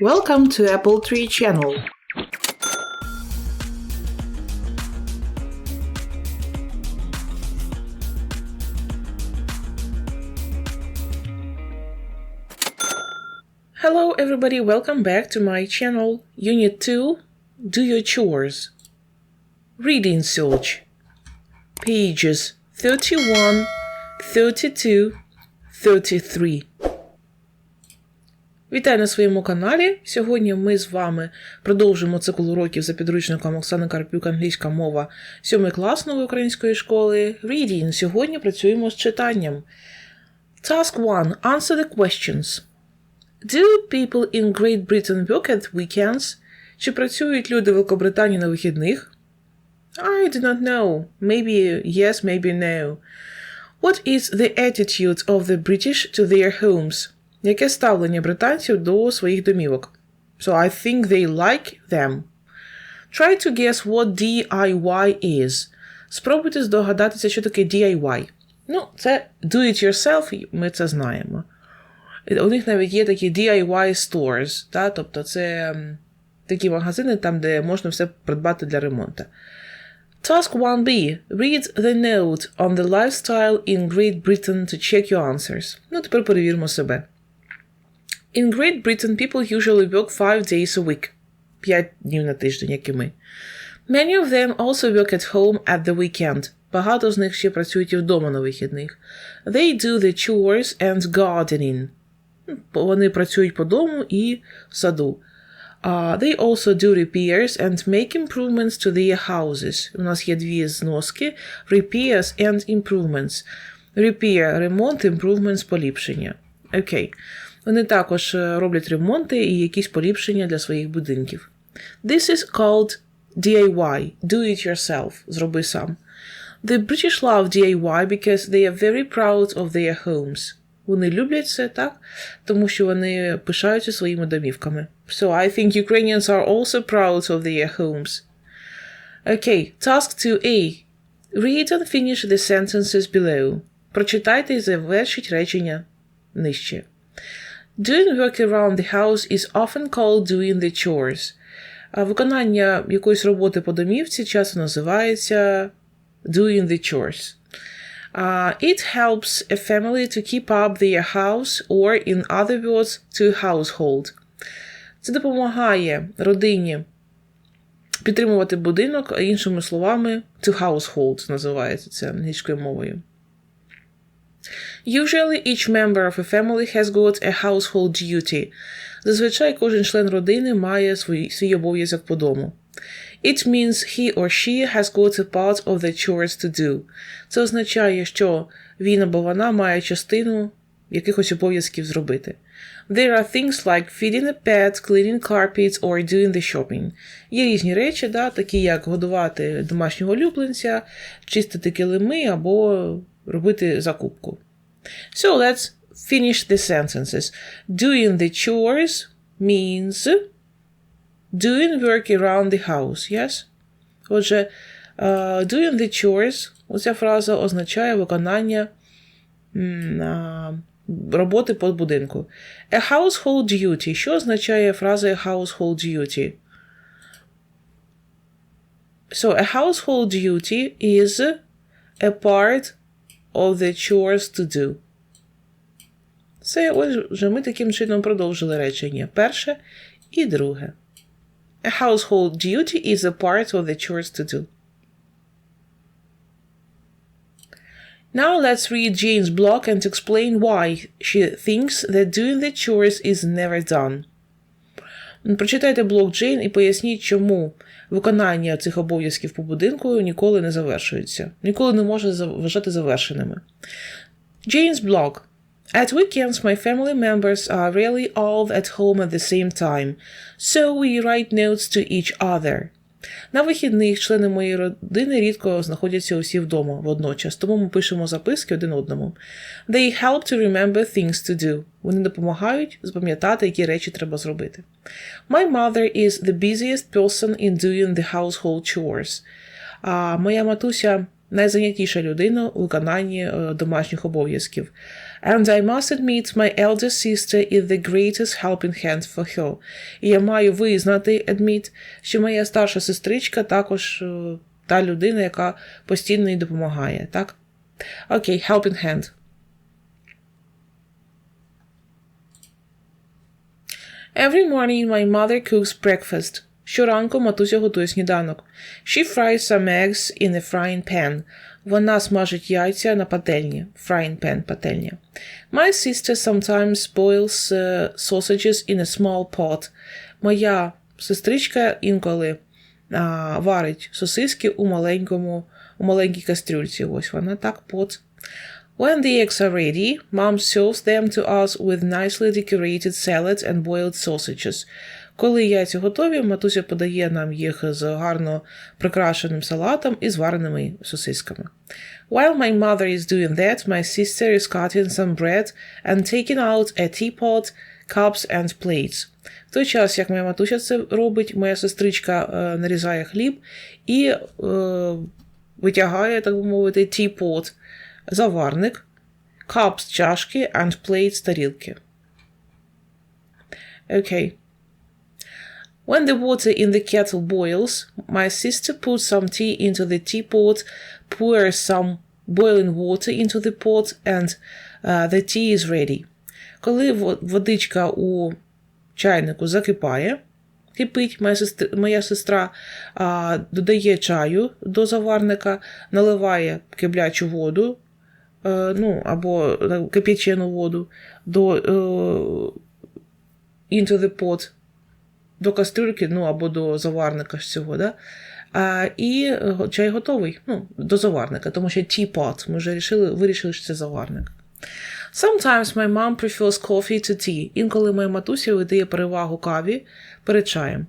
Welcome to Apple Tree Channel. Hello everybody, welcome back to my channel. Unit 2, Do Your Chores. Reading Search. Pages 31, 32, 33. Вітаю на своєму каналі. Сьогодні ми з вами продовжимо цикл уроків за підручником Оксани Карпюк англійська мова 7 клас нової української школи. Reading. Сьогодні працюємо з читанням. Task 1. Answer the questions. Do people in Great Britain work at weekends? Чи працюють люди в Великобританії на вихідних? I do not know. Maybe yes, maybe no. What is the attitude of the British to their homes? Яке ставлення британців до своїх домівок? So I think they like them. Try to guess what DIY is. Спробуйте здогадатися, що таке DIY. Ну, це do it yourself, ми це знаємо. У них навіть є такі DIY stores, та? тобто це такі магазини, там, де можна все придбати для ремонту. Task 1b. Read the note on the lifestyle in Great Britain to check your answers. Ну, тепер перевіримо себе. In Great Britain, people usually work five days a week. П'ять днів на тиждень, як і ми. Many of them also work at home at the weekend. Багато з них ще працюють і вдома на вихідних. They do the chores and gardening. Вони працюють по дому і в саду. Uh, they also do repairs and make improvements to their houses. У нас є дві зноски. Repairs and improvements. Repair – ремонт, improvements – поліпшення. Окей. Okay. Вони також роблять ремонти і якісь поліпшення для своїх будинків. This is called DIY. Do it yourself. Зроби сам. The British love DIY because they are very proud of their homes. Вони люблять це, так? Тому що вони пишаються своїми домівками. So I think Ukrainians are also proud of their homes. Okay, task 2a. Read and finish the sentences below. Прочитайте і завершіть речення нижче. Doing work around the house is often called doing the chores. Виконання якоїсь роботи по домівці часто називається doing the chores. Uh, it helps a family to keep up their house or, in other words, to household. Це допомагає родині підтримувати будинок, а іншими словами, to household називається це англійською мовою. Usually each member of a family has got a household duty. Зазвичай кожен член родини має свій, свій обов'язок по дому. It means he or she has got a part of the chores to do. Це означає, що він або вона має частину якихось обов'язків зробити. There are things like feeding a pet, cleaning carpets or doing the shopping. Є різні речі, да, такі як годувати домашнього улюбленця, чистити килими або робити закупку. So let's finish the sentences. Doing the chores means doing work around the house, yes? Отже, uh, doing the chores, оця фраза означає виконання uh, роботи по будинку. A household duty. Що означає фраза a household duty? So, a household duty is a part of the chores to do. Це отже, ми таким чином продовжили речення. Перше і друге. A household duty is a part of the chores to do. Now let's read Jane's blog and explain why she thinks that doing the chores is never done. Прочитайте блог Джейн і поясніть, чому виконання цих обов'язків по будинку ніколи не завершується, ніколи не може вважати завершеними. Jane's blog. At weekends, my family members are really all at home at the same time, so we write notes to each other. На вихідних члени моєї родини рідко знаходяться усі вдома водночас, тому ми пишемо записки один одному. They help to remember things to do. Вони допомагають запам'ятати, які речі треба зробити. My mother is the busiest person in doing the household chores. А моя матуся найзайнятіша людина у виконанні домашніх обов'язків. And I must admit, my elder sister is the greatest helping hand for her. І я маю визнати, admit, що моя старша сестричка також е, та людина, яка постійно їй допомагає, так? Окей, helping hand. Every morning my mother cooks breakfast. Щоранку матуся готує сніданок. She fries some eggs in a frying pan. Вона смажить яйця на пательні. Frying pan – пательня. My sister sometimes boils uh, sausages in a small pot. Моя сестричка інколи а, варить сосиски у маленькому, у маленькій кастрюльці. Ось вона так, pot. When the eggs are ready, mom serves them to us with nicely decorated salads and boiled sausages. Коли яйця готові, матуся подає нам їх з гарно прикрашеним салатом і звареними сосисками. While my mother is doing that, my sister is cutting some bread and taking out a teapot, cups and plates. В той час, як моя матуся це робить, моя сестричка е, нарізає хліб і е, витягає, так би мовити, teapot – заварник, cups – чашки and plates – тарілки. Окей. When the water in the kettle boils, my sister puts some tea into the teapot, pours some boiling water into the pot, and uh, the tea is ready. Коли водичка у чайнику закипає, кипить, моя сестра, моя сестра а, додає чаю до заварника, наливає киплячу воду, а, ну, або кип'ячену воду до а, into the pot, до кастрюльки, ну або до заварника ж цього, да? А, І чай готовий ну, до заварника, тому що teapot, ми вже вирішили, вирішили, що це заварник. Sometimes my mom prefers coffee to tea. Інколи моя матуся видає перевагу каві перед чаєм.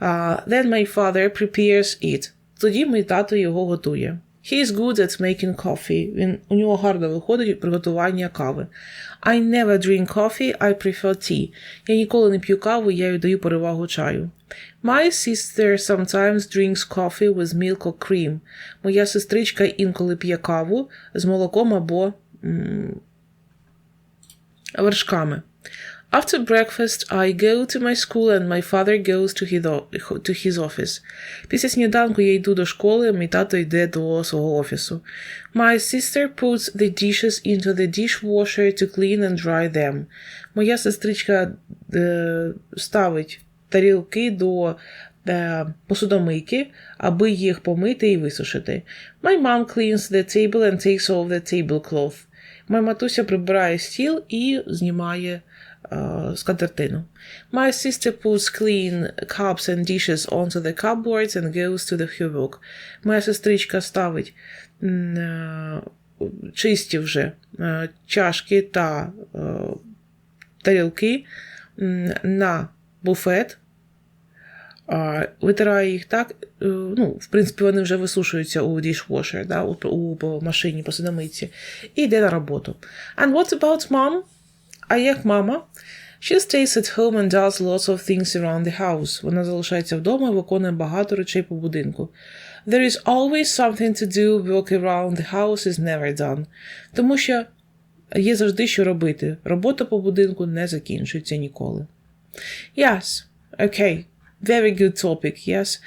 Uh, then my father prepares it. Тоді мій тато його готує. He is good at making coffee. Він, у нього гарно виходить приготування кави. I never drink coffee, I prefer tea. Я ніколи не п'ю каву, я віддаю перевагу чаю. My sister sometimes drinks coffee with milk or cream. Моя сестричка інколи п'є каву з молоком або м- вершками. After breakfast, I go to my school and my father goes to his, to his office. Після сніданку я йду до школи, мій тато йде до свого офісу. My sister puts the dishes into the dishwasher to clean and dry them. Моя сестричка е, ставить тарілки до е, посудомийки, аби їх помити і висушити. My mom cleans the table and takes off the tablecloth. Моя матуся прибирає стіл і знімає скатертину. My sister puts clean cups and dishes onto the cupboards and goes to the her. Моя сестричка ставить чисті вже чашки та тарілки на буфет, витирає їх так. Ну, в принципі, вони вже висушуються у dishwasher, да, у, у машині посудомийці, і йде на роботу. And what about mom? А як мама? She stays at home and does lots of things around the house. Вона залишається вдома і виконує багато речей по будинку. There is always something to do, work around the house is never done. Тому що є завжди що робити. Робота по будинку не закінчується ніколи. Yes. Okay. Very good topic, yes.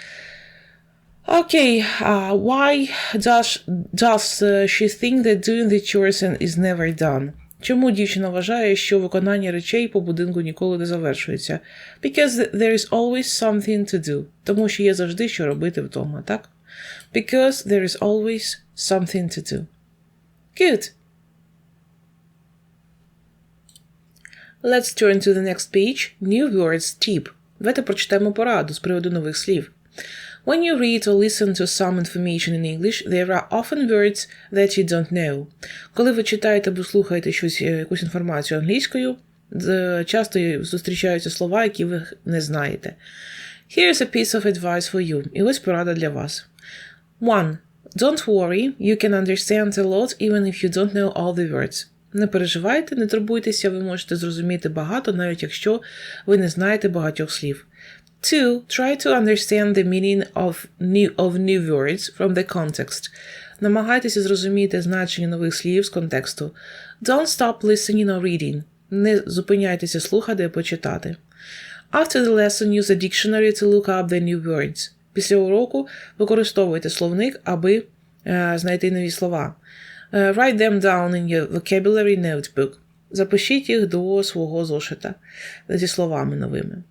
Okay, uh, why does, does uh, she think that doing the chores is never done? Чому дівчина вважає, що виконання речей по будинку ніколи не завершується? Because there is always something to do. Тому що є завжди що робити вдома, так? Because there is always something to do. Good. Let's turn to the next page. New words tip. Давайте прочитаємо пораду з приводу нових слів. When you read or listen to some information in English, there are often words that you don't know. Коли ви читаєте або слухаєте щось, якусь інформацію англійською, часто зустрічаються слова, які ви не знаєте. Here's a piece of advice for you. І ось порада для вас. 1. Don't worry, you can understand a lot even if you don't know all the words. Не переживайте, не турбуйтеся, ви можете зрозуміти багато, навіть якщо ви не знаєте багатьох слів. 2. Try to understand the meaning of new, of new words from the context. Намагайтеся зрозуміти значення нових слів з контексту. Don't stop listening or reading. Не зупиняйтеся слухати і почитати. After the lesson, use a dictionary to look up the new words. Після уроку використовуйте словник, аби е, знайти нові слова. Е, write them down in your vocabulary notebook. Запишіть їх до свого зошита зі словами новими.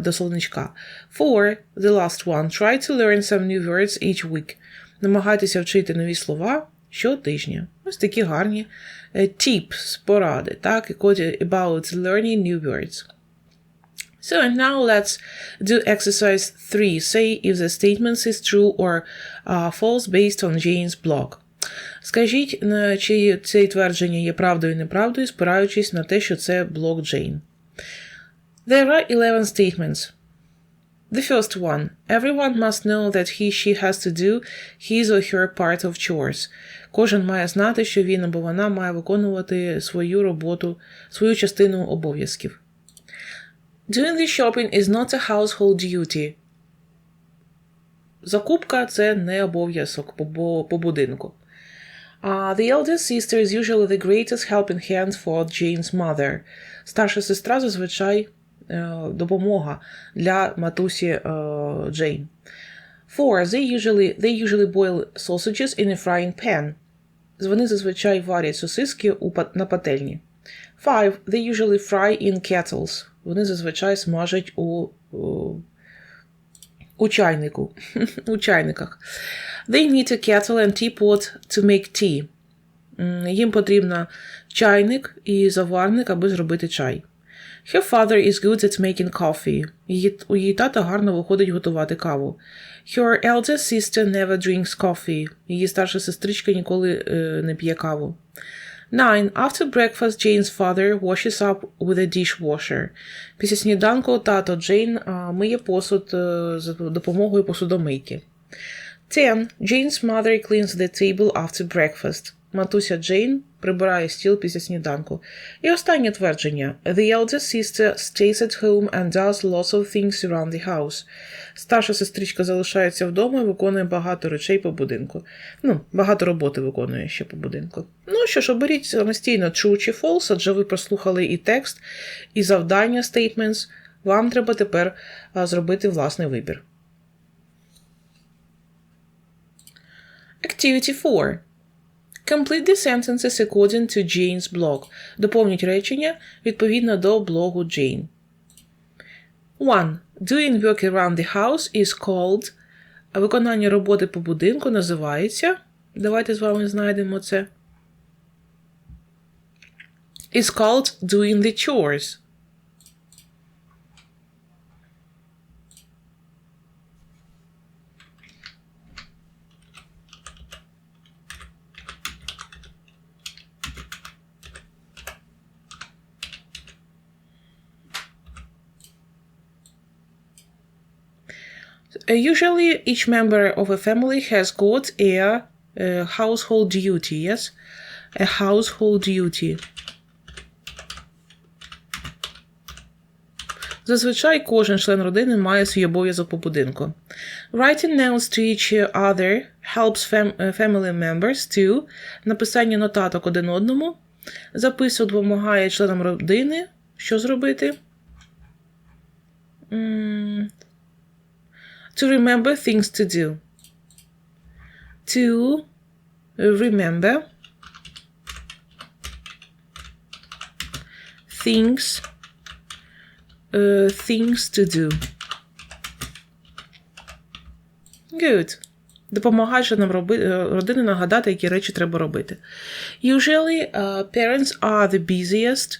До словничка. For the last one, try to learn some new words each week. Намагайтеся вчити нові слова щотижня. Ось такі гарні е, tips, поради, так, about learning new words. So, and now let's do exercise 3. Say if the statement is true or uh, false based on Jane's blog. Скажіть, чи це твердження є правдою і неправдою, спираючись на те, що це блог Джейн. There are 11 statements. The first one. Everyone must know that he she has to do his or her part of chores. Кожен має знати, що він або вона має виконувати свою роботу, свою частину обов'язків. Doing the shopping is not a household duty. Закупка це не обов'язок по, бо- по будинку. Uh, the eldest sister is usually the greatest helping hand for Jane's mother. Старша сестра зазвичай е, допомога для матусі е, Джейн. Four. They usually, they usually boil sausages in a frying pan. Вони зазвичай варять сосиски на пательні. Five. They usually fry in kettles. Вони зазвичай смажать у, у чайнику. у чайниках. They need a kettle and teapot to make tea. Їм потрібна чайник і заварник, аби зробити чай. Her father is good at making coffee. Її, у її тата гарно виходить готувати каву. Her eldest sister never drinks coffee. Її старша сестричка ніколи е, не п'є каву. Nine. After breakfast, Jane's father washes up with a dishwasher. Після сніданку тато Джейн а, миє посуд е, за допомогою посудомийки. 10. Jane's mother cleans the table after breakfast. Матуся Джейн прибирає стіл після сніданку. І останнє твердження. The eldest sister stays at home and does lots of things around the house. Старша сестричка залишається вдома і виконує багато речей по будинку. Ну, багато роботи виконує ще по будинку. Ну що ж, оберіть самостійно true чи false, адже ви прослухали і текст, і завдання statements. Вам треба тепер зробити власний вибір. Activity 4. Complete the sentences according to Jane's blog. Доповніть речення відповідно до блогу Jane. 1. Doing work around the house is called. А Виконання роботи по будинку називається. Давайте з вами знайдемо це. Is called doing the chores. Usually, each member of a family has got a, uh, household duty, yes? A household duty. Зазвичай кожен член родини має свій обов'язок по будинку. Writing notes to each other helps fam- uh, family members to написання нотаток один одному. Запису допомагає членам родини. Що зробити? М, To remember things to do. To remember things uh, things to do. Good. Допомагає членам роби- е, родини нагадати, які речі треба робити. Usually, uh, parents are the busiest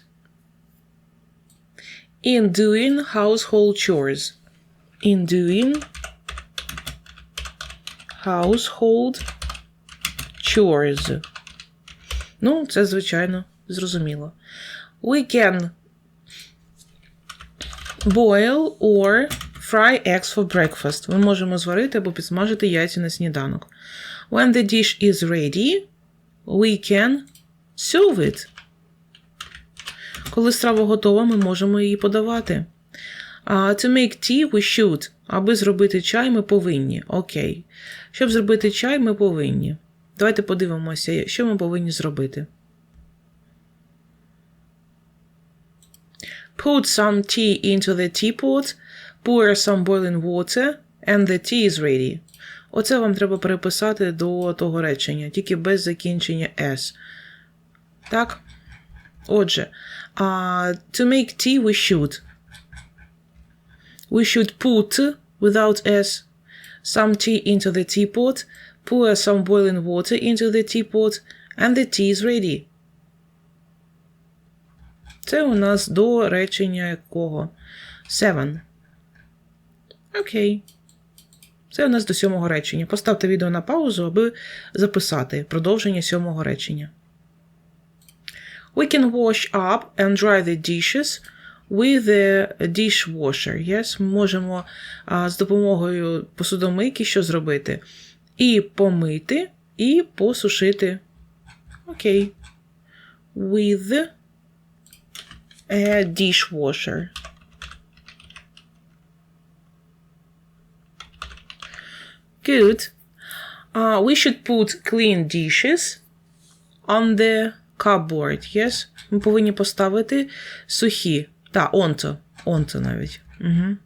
in doing household chores. In doing household chores. Ну, це, звичайно, зрозуміло. We can boil or fry eggs for breakfast. Ми можемо зварити або підсмажити яйця на сніданок. When the dish is ready, we can serve it. Коли страва готова, ми можемо її подавати. To make tea, we should. Аби зробити чай, ми повинні. Окей. Щоб зробити чай, ми повинні. Давайте подивимося, що ми повинні зробити. Put some tea into the teapot, pour some boiling water, and the tea is ready. Оце вам треба переписати до того речення, тільки без закінчення S. Так? Отже, uh, to make tea we should. We should put, without s, some tea into the teapot, pour some boiling water into the teapot, and the tea is ready. Це у нас до речення якого? Seven. Окей. Це у нас до сьомого речення. Поставте відео на паузу, аби записати продовження сьомого речення. We can wash up and dry the dishes with the dishwasher. Yes? Можемо а, з допомогою посудомийки що зробити? І помити, і посушити. Окей. With a dishwasher. Good. Uh, we should put clean dishes on the cupboard. Yes? Ми повинні поставити сухі. Та, onto. Onto навіть. Угу.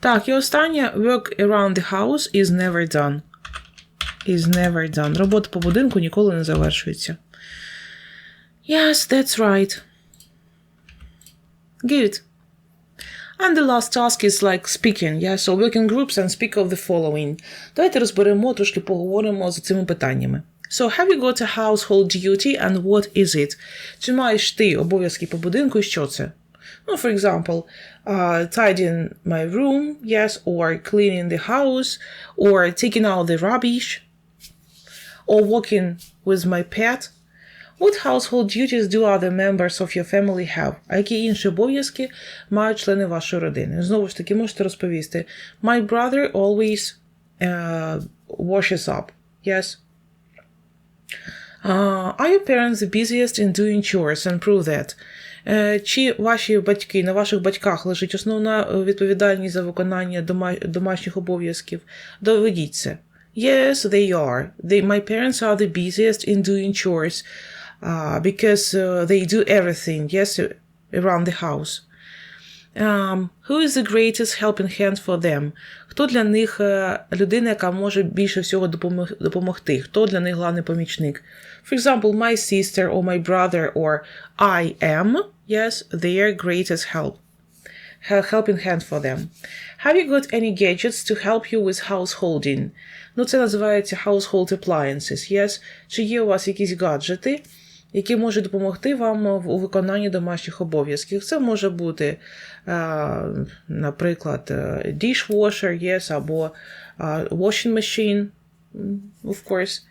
Так, і останнє work around the house is never done. Is never done. Робота по будинку ніколи не завершується. Yes, that's right. Good. And the last task is like speaking. Yeah, so work in groups and speak of the following. Давайте розберемо, трошки поговоримо за цими питаннями. So, have you got a household duty and what is it? Чи маєш ти обов'язки по будинку і що це? Ну, for example, uh, tidying my room, yes, or cleaning the house, or taking out the rubbish, or walking with my pet. What household duties do other members of your family have? А які інші обов'язки мають члени вашої родини? Знову ж таки, можете розповісти. My brother always uh, washes up. Yes. Uh, are your parents the busiest in doing chores and prove that? Е, Чи ваші батьки, на ваших батьках лежить основна е, відповідальність за виконання дома- домашніх обов'язків? Доведіть це. Yes, they are. They, my parents are the busiest in doing chores uh, because uh, they do everything, yes, around the house. Um, who is the greatest helping hand for them? Хто для них е, людина, яка може більше всього допомогти? Хто для них главний помічник? For example, my sister or my brother or I am, yes, their greatest help. Helping hand for them. Have you got any gadgets to help you with householding? Ну, це називається household appliances, yes? Чи є у вас якісь гаджети, які можуть допомогти вам у виконанні домашніх обов'язків. Це може бути, е, наприклад, е, dishwasher, yes, або е, washing machine, mm, of course.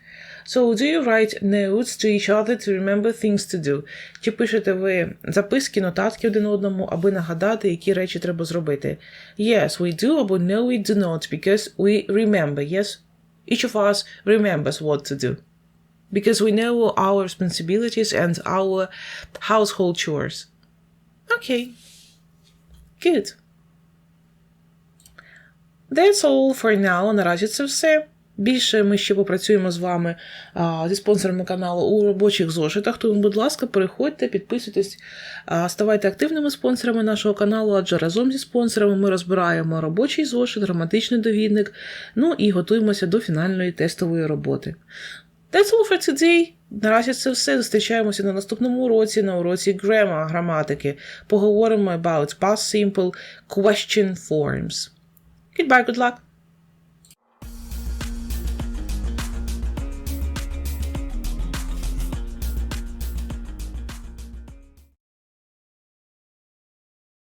So, do you write notes to each other to remember things to do? Чи пишете ви записки, нотатки один одному, аби нагадати, які речі треба зробити? Yes, we do, або no, we do not, because we remember, yes? Each of us remembers what to do because we know our responsibilities and our household chores. Okay. Good. That's all for now. Наразі це все. Більше ми ще попрацюємо з вами а, зі спонсорами каналу у робочих зошитах. Тому, будь ласка, переходьте, підписуйтесь, а, ставайте активними спонсорами нашого каналу, адже разом зі спонсорами ми розбираємо робочий зошит, граматичний довідник, ну і готуємося до фінальної тестової роботи. That's all for today. Наразі це все. Зустрічаємося на наступному уроці, на уроці grammar, граматики. Поговоримо about past simple question forms. Goodbye, good luck!